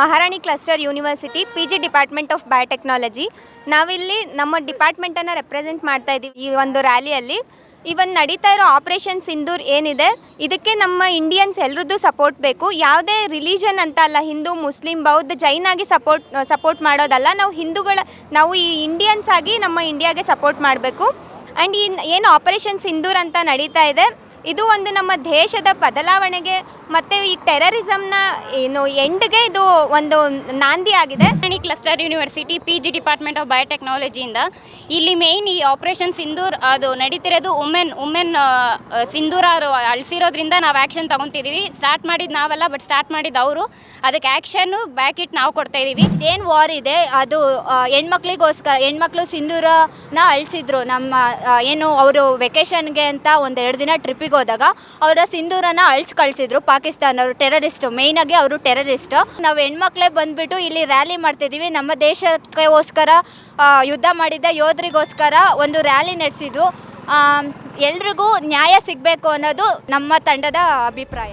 Maharani cluster university P G department of biotechnology ನಾವಿಲ್ಲಿ ನಮ್ಮ ಡಿಪಾರ್ಟ್ಮೆಂಟನ್ನು represent ಮಾಡ್ತಾ ಇದ್ದೀವಿ ಈ ಒಂದು ರ್ಯಾಲಿಯಲ್ಲಿ ಇವನ್ ನಡೀತಾ ಇರೋ ಆಪರೇಷನ್ ಸಿಂಧೂರ್ ಏನಿದೆ, ಇದಕ್ಕೆ ನಮ್ಮ ಇಂಡಿಯನ್ಸ್ ಎಲ್ಲರದ್ದು ಸಪೋರ್ಟ್ ಬೇಕು. ಯಾವುದೇ ರಿಲಿಜನ್ ಅಂತ ಅಲ್ಲ, ಹಿಂದೂ, ಮುಸ್ಲಿಂ, ಬೌದ್ಧ, ಜೈನ್ ಆಗಿ ಸಪೋರ್ಟ್ ಸಪೋರ್ಟ್ ಮಾಡೋದಲ್ಲ, ನಾವು ಹಿಂದೂಗಳ, ನಾವು ಈ ಇಂಡಿಯನ್ಸ್ ಆಗಿ ನಮ್ಮ ಇಂಡಿಯಾಗೆ ಸಪೋರ್ಟ್ ಮಾಡಬೇಕು. ಆ್ಯಂಡ್ ಈ ಏನು ಆಪರೇಷನ್ ಸಿಂಧೂರ್ ಅಂತ ನಡೀತಾ ಇದೆ. ಇದು ಒಂದು ನಮ್ಮ ದೇಶದ ಬದಲಾವಣೆಗೆ ಮತ್ತು ಈ ಟೆರರಿಸಮ್ನ ಏನು ಎಂಡ್ಗೆ ಇದು ಒಂದು ನಾಂದಿ ಆಗಿದೆ. Cluster university P G department of ಬಯೋಟೆಕ್ನಾಲಜಿಯಿಂದ ಇಲ್ಲಿ ಮೇಯ್ನ್ ಈ ಆಪರೇಷನ್ ಸಿಂಧೂರ್ ಅದು ನಡೀತಿರೋದು ಉಮೆನ್ ಉಮೆನ್ ಸಿಂಧೂರ್ ಸಿಂಧೂರ ಅಳಿಸಿರೋದ್ರಿಂದ ನಾವು ಆ್ಯಕ್ಷನ್ ತೊಗೊತಿದ್ದೀವಿ ಸ್ಟಾರ್ಟ್ ಮಾಡಿದ್ದು ನಾವಲ್ಲ ಬಟ್ ಸ್ಟಾರ್ಟ್ ಮಾಡಿದ್ದು ಅವರು. ಅದಕ್ಕೆ ಆ್ಯಕ್ಷನ್ನು ಬ್ಯಾಕ್ ಇಟ್ ನಾವು ಕೊಡ್ತಾ ಇದ್ದೀವಿ ಏನು ವಾರ್ ಇದೆ? ಅದು ಹೆಣ್ಮಕ್ಳಿಗೋಸ್ಕರ ಹೆಣ್ಮಕ್ಳು ಸಿಂಧೂರನ ಅಳಿಸಿದ್ರು ನಮ್ಮ ಏನು ಅವರು ವೆಕೇಷನ್ಗೆ ಅಂತ ಒಂದೆರಡು ದಿನ ಟ್ರಿಪ್ಪಿಗೆ ಹೋದಾಗ ಅವರ ಸಿಂಧೂರನ ಅಳ್ಸಿ ಕಳಿಸಿದ್ರು. ಪಾಕಿಸ್ತಾನವರು ಟೆರರಿಸ್ಟು ಮೇಯ್ನಾಗಿ ಅವರು ಟೆರರಿಸ್ಟ್ ನಾವು ಹೆಣ್ಮಕ್ಳೇ ಬಂದ್ಬಿಟ್ಟು ಇಲ್ಲಿ ರ್ಯಾಲಿ ಮಾಡ್ತಿದ್ದೀವಿ ನಮ್ಮ ದೇಶಕ್ಕೋಸ್ಕರ ಯುದ್ಧ ಮಾಡಿದ್ದ ಯೋಧರಿಗೋಸ್ಕರ ಒಂದು ರ್ಯಾಲಿ ನಡೆಸಿದ್ದು ಎಲ್ರಿಗೂ ನ್ಯಾಯ ಸಿಗಬೇಕು ಅನ್ನೋದು ನಮ್ಮ ತಂಡದ ಅಭಿಪ್ರಾಯ.